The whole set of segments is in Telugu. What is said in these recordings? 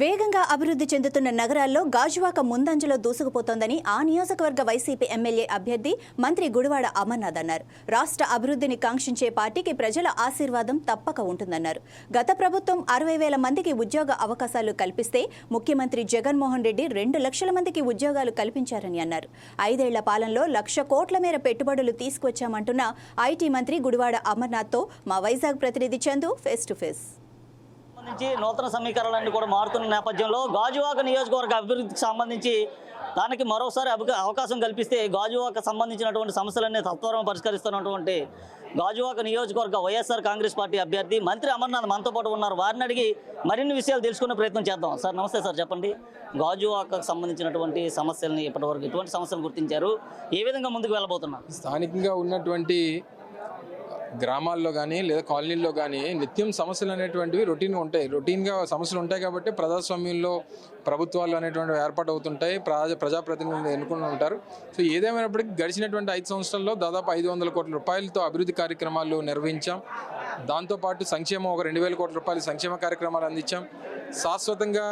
వేగంగా అభివృద్ధి చెందుతున్న నగరాల్లో గాజువాక ముందంజలో దూసుకుపోతోందని ఆ నియోజకవర్గ వైసీపీ ఎమ్మెల్యే అభ్యర్థి మంత్రి గుడివాడ అమర్నాథ్ అన్నారు. రాష్ట్ర అభివృద్ధిని కాంక్షించే పార్టీకి ప్రజల ఆశీర్వాదం తప్పక ఉంటుందన్నారు. గత ప్రభుత్వం అరవై వేల మందికి ఉద్యోగ అవకాశాలు కల్పిస్తే ముఖ్యమంత్రి జగన్మోహన్ రెడ్డి రెండు లక్షల మందికి ఉద్యోగాలు కల్పించారని అన్నారు. ఐదేళ్ళ పాలనలో లక్ష కోట్ల మేర పెట్టుబడులు తీసుకొచ్చామంటున్న ఐటీ మంత్రి గుడివాడ అమర్నాథ్తో మా వైజాగ్ ప్రతినిధి చందు ఫేస్ టు ఫేస్. సంబంధించి నూతన సమీకరణలన్నీ కూడా మారుతున్న నేపథ్యంలో గాజువాక నియోజకవర్గ అభివృద్ధికి సంబంధించి దానికి మరోసారి అవకాశం కల్పిస్తే గాజువాక సంబంధించినటువంటి సమస్యలన్నీ తత్వరం పరిష్కరిస్తున్నటువంటి గాజువాక నియోజకవర్గ వైఎస్ఆర్ కాంగ్రెస్ పార్టీ అభ్యర్థి మంత్రి అమర్నాథ్ మనతో పాటు ఉన్నారు. వారిని అడిగి మరిన్ని విషయాలు తెలుసుకునే ప్రయత్నం చేద్దాం. సార్ నమస్తే సార్ చెప్పండి. గాజువాకకు సంబంధించినటువంటి సమస్యలని ఇప్పటివరకు ఎటువంటి సమస్యలు గుర్తించారు? ఏ విధంగా ముందుకు వెళ్ళబోతున్నారు? స్థానికంగా ఉన్నటువంటి గ్రామాల్లో కానీ లేదా కాలనీల్లో కానీ నిత్యం సమస్యలు అనేటువంటివి రొటీన్గా ఉంటాయి. రొటీన్గా సమస్యలు ఉంటాయి కాబట్టి ప్రజాస్వామ్యంలో ప్రభుత్వాలు అనేటువంటివి ఏర్పాటు అవుతుంటాయి. ప్రజా ప్రజాప్రతినిధులు ఎన్నుకుని ఉంటారు. సో ఏదేమైనప్పటికీ గడిచినటువంటి ఐదు సంవత్సరాల్లో దాదాపు ఐదు వందల కోట్ల రూపాయలతో అభివృద్ధి కార్యక్రమాలు నిర్వహించాం. దాంతోపాటు సంక్షేమం ఒక రెండు వేల కోట్ల రూపాయల సంక్షేమ కార్యక్రమాలు అందించాం. శాశ్వతంగా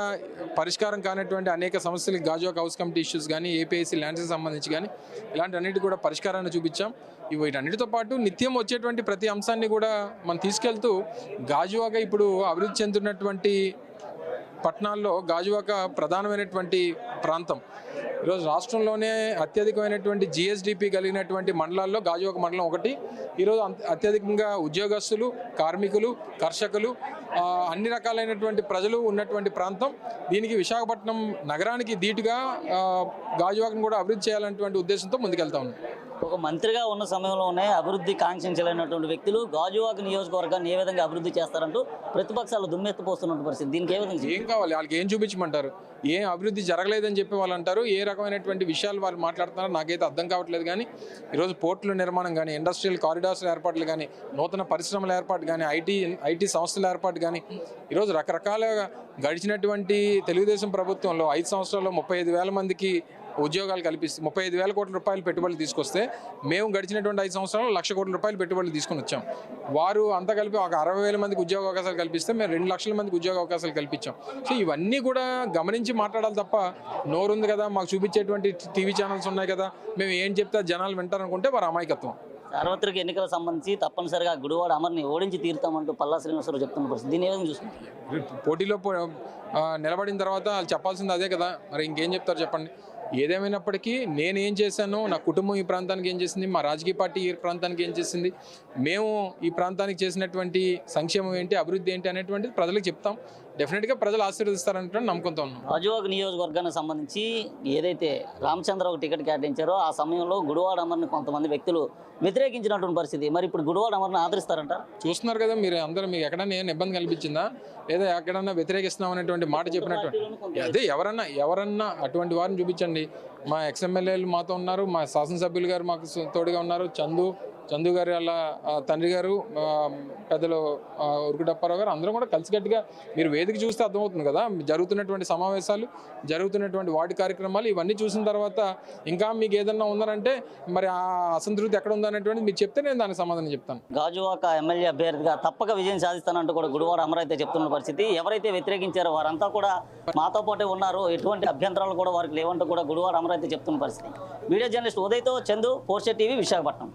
పరిష్కారం కానటువంటి అనేక సమస్యలు గాజువాక్ హౌస్ కమిటీ ఇష్యూస్ కానీ ఏపీఐసీ ల్యాండ్స్కి సంబంధించి కానీ ఇలాంటి అన్నిటి కూడా పరిష్కారాన్ని చూపించాం. ఇవి వీటన్నిటితో పాటు నిత్యం వచ్చేటువంటి ప్రతి అంశాన్ని కూడా మనం తీసుకెళ్తూ గాజువాక ఇప్పుడు అభివృద్ధి చెందుతున్నటువంటి పట్టణాల్లో గాజువాక ప్రధానమైనటువంటి ప్రాంతం. ఈరోజు రాష్ట్రంలోనే అత్యధికమైనటువంటి జిఎస్డిపి కలిగినటువంటి మండలాల్లో గాజువాక మండలం ఒకటి. ఈరోజు అత్యధికంగా ఉద్యోగస్తులు కార్మికులు కర్షకులు అన్ని రకాలైనటువంటి ప్రజలు ఉన్నటువంటి ప్రాంతం. దీనికి విశాఖపట్నం నగరానికి ధీటుగా గాజువాకను కూడా అభివృద్ధి చేయాలనేటువంటి ఉద్దేశంతో ముందుకెళ్తా ఉన్నాం. ఒక మంత్రిగా ఉన్న సమయంలోనే అభివృద్ధి కాంక్షించలేనటువంటి వ్యక్తులు గాజువాక నియోజకవర్గాన్ని ఏ విధంగా అభివృద్ధి చేస్తారంటూ ప్రతిపక్షాలు దుమ్మెత్తిపోతున్న పరిస్థితి. దీనికి ఏ విధంగా ఏం కావాలి? వాళ్ళకి ఏం చూపించమంటారు? ఏం అభివృద్ధి జరగలేదని చెప్పి వాళ్ళు అంటారు. ఏ రకమైనటువంటి విషయాలు వాళ్ళు మాట్లాడుతున్నారో నాకైతే అర్థం కావట్లేదు కానీ ఈరోజు పోర్టుల నిర్మాణం కానీ ఇండస్ట్రియల్ కారిడార్స్ ఏర్పాట్లు కానీ నూతన పరిశ్రమల ఏర్పాటు కానీ ఐటీ ఐటీ సంస్థల ఏర్పాటు కానీ ఈరోజు రకరకాలుగా గడిచినటువంటి తెలుగుదేశం ప్రభుత్వంలో ఐదు సంవత్సరాల్లో ముప్పై ఐదు వేల మందికి ఉద్యోగాలు కల్పిస్తే ముప్పై ఐదు వేల కోట్ల రూపాయలు పెట్టుబడులు తీసుకొస్తే మేము గడిచినటువంటి ఐదు సంవత్సరాలు లక్ష కోట్ల రూపాయలు పెట్టుబడులు తీసుకొని వచ్చాం. వారు అంతా కలిపి ఒక అరవై వేల మందికి ఉద్యోగ అవకాశాలు కల్పిస్తే మేము రెండు లక్షల మందికి ఉద్యోగ అవకాశాలు కల్పించాం. సో ఇవన్నీ కూడా గమనించి మాట్లాడాలి తప్ప నోరుంది కదా మాకు చూపించేటువంటి టీవీ ఛానల్స్ ఉన్నాయి కదా మేము ఏం చెప్తే జనాలు వింటారనుకుంటే వారు అమాయకత్వం. సార్వత్రిక ఎన్నికల సంబంధించి తప్పనిసరిగా గుడివాడ అమర్ని ఓడించి తీరుతామంటూ పల్లా శ్రీనివాసరావు చెప్తున్న పరిస్థితి. దీని ఏ విధంగా చూసుకుంటారు? పోటీలో నిలబడిన తర్వాత వాళ్ళు చెప్పాల్సింది అదే కదా మరి ఇంకేం చెప్తారు చెప్పండి. ఏదేమైనప్పటికీ నేను ఏం చేశాను నా కుటుంబం ఈ ప్రాంతానికి ఏం చేసింది మా రాజకీయ పార్టీ ఈ ప్రాంతానికి ఏం చేసింది మేము ఈ ప్రాంతానికి చేసినటువంటి సంక్షేమం ఏంటి అభివృద్ధి ఏంటి అనేటువంటిది ప్రజలకు చెప్తాం. డెఫినెట్గా ప్రజలు ఆశీర్వదిస్తారనేటువంటి నమ్మకంతో ఉన్నాం. గాజువాక నియోజకవర్గానికి సంబంధించి ఏదైతే రామచంద్ర ఒక టికెట్ కేటాయించారో ఆ సమయంలో గుడివాడ అమర్ని కొంతమంది వ్యక్తులు వ్యతిరేకించినటువంటి పరిస్థితి. మరి ఇప్పుడు గుడివాడ అమర్ని ఆదరిస్తారంట చూస్తున్నారు కదా మీరు అందరూ మీకు ఎక్కడన్నా ఏమైనా ఇబ్బంది కల్పించిందా? లేదా ఎక్కడన్నా వ్యతిరేకిస్తున్నాం అనేటువంటి మాట చెప్పినట్టు అదే ఎవరన్నా ఎవరన్నా అటువంటి వారిని చూపించండి. మా ఎక్స్ఎమ్మెల్యేలు మాతో ఉన్నారు మా శాసనసభ్యులు గారు మాకు తోడుగా ఉన్నారు. చందు చందు గారి వాళ్ళ తండ్రి గారు పెద్దలు ఉరుకుడప్పారావు గారు అందరం కూడా కలిసికట్టుగా మీరు వేదిక చూస్తే అర్థమవుతుంది కదా. జరుగుతున్నటువంటి సమావేశాలు జరుగుతున్నటువంటి వాటి కార్యక్రమాలు ఇవన్నీ చూసిన తర్వాత ఇంకా మీకు ఏదన్నా ఉందనంటే మరి ఆ అసంతృప్తి ఎక్కడ ఉందనేటువంటిది మీరు చెప్తే నేను దానికి సమాధానం చెప్తాను. గాజువాక ఎమ్మెల్యే అభ్యర్థిగా తప్పక విజయం సాధిస్తానంటూ కూడా గుడివాడ అమరైతే చెప్తున్న పరిస్థితి. ఎవరైతే వ్యతిరేకించారో వారంతా కూడా మాతో పాటే ఉన్నారు. ఎటువంటి అభ్యంతరాలు కూడా వారికి లేవంటూ కూడా గుడివాడ అమరైతే చెప్తున్న పరిస్థితి. వీడియో జర్నలిస్ట్ ఉదయ్తో చందు ఫోర్షే టీవీ విశాఖపట్నం.